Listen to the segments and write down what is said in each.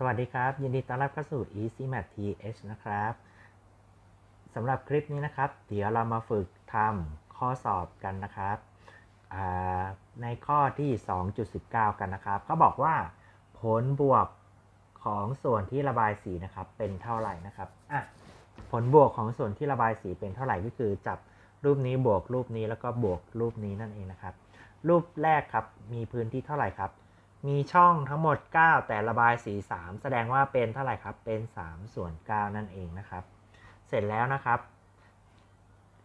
สวัสดีครับ ยินดีต้อนรับเข้าสู่ Easy Math TH นะครับสำหรับคลิปนี้นะครับ เดี๋ยวเรามาฝึกทำข้อสอบกันนะครับในข้อที่ 2.19 กันนะครับเขาบอกว่าผลบวกของส่วนที่ระบายสีนะครับ เป็นเท่าไหร่นะครับอะผลบวกของส่วนที่ระบายสีเป็นเท่าไหร่ก็คือจับรูปนี้บวกรูปนี้แล้วก็บวกรูปนี้นั่นเองนะครับ รูปแรกครับมีพื้นที่เท่าไหร่ครับ มีช่องทั้งหมด 9 แต่ระบายสี3แสดงว่าเป็นเท่าไหร่ครับ เป็น 3 ส่วน 9 นั่นเองนะครับ เสร็จแล้วนะครับ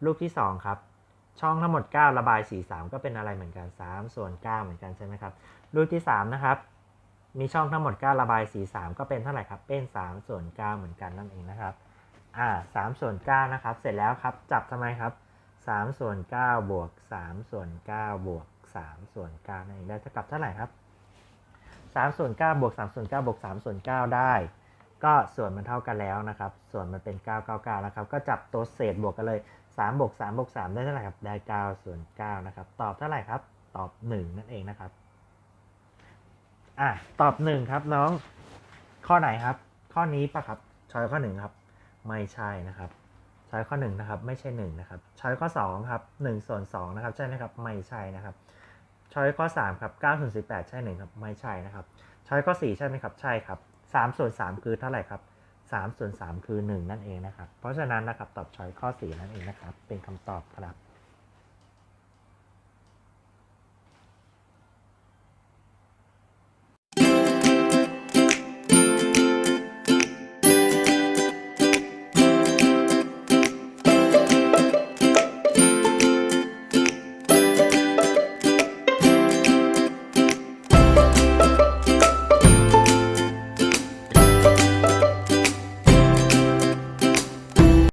รูปที่ 2 ครับ ช่องทั้งหมด 9 ระบายสี3ก็เป็นอะไรเหมือนกัน 3 ส่วน 9 เหมือนกันใช่ไหมครับ รูปที่ 3 นะครับ มีช่องทั้งหมด 9 ระบายสี3ก็เป็นเท่าไหร่ครับ เป็น 3 ส่วน 9 เหมือนกันนั่นเองนะครับ อ่า3ส่วน 9 นะครับ เสร็จแล้วครับ จับทำไมครับ3ส่วน9บวก3ส่วน9บวก3ส่วน9นั่นเองได้เท่ากับเท่าไหร่ครับ 3ส่วน9บวก3ส่วน9บวก3ส่วน9ได้ ก็ส่วนมันเท่ากันแล้วนะครับ ส่วนมันเป็น 999นะครับ ก็จับตัวเศษบวกกันเลย3บวก3บวก3ได้เท่าไหร่ครับ ได้9ส่วน9นะครับ ตอบเท่าไหร่ครับ ตอบ 1 นั่นเองนะครับ อะ ตอบ 1 ครับน้อง ข้อไหนครับ ข้อนี้ปะครับ ช้อยข้อ 1 ครับ ไม่ใช่นะครับ ช้อยข้อ 1 นะครับ ไม่ใช่ 1 นะครับ ช้อยข้อ 2 ครับ1ส่วน2นะครับ ใช่ไหมครับ ไม่ใช่นะครับ ช้อยข้อ 3 ครับ9ส่วน18 ใช่ไหมครับ ไม่ใช่นะครับ ช้อยข้อ 4 ใช่ไหมครับ ใช่ครับ3ส่วน3 คือเท่าไหร่ครับ3ส่วน3 คือ 1 นั่นเองนะครับ เพราะฉะนั้นนะครับตอบช้อยข้อ 4 นั่นเองนะครับ เป็นคำตอบครับ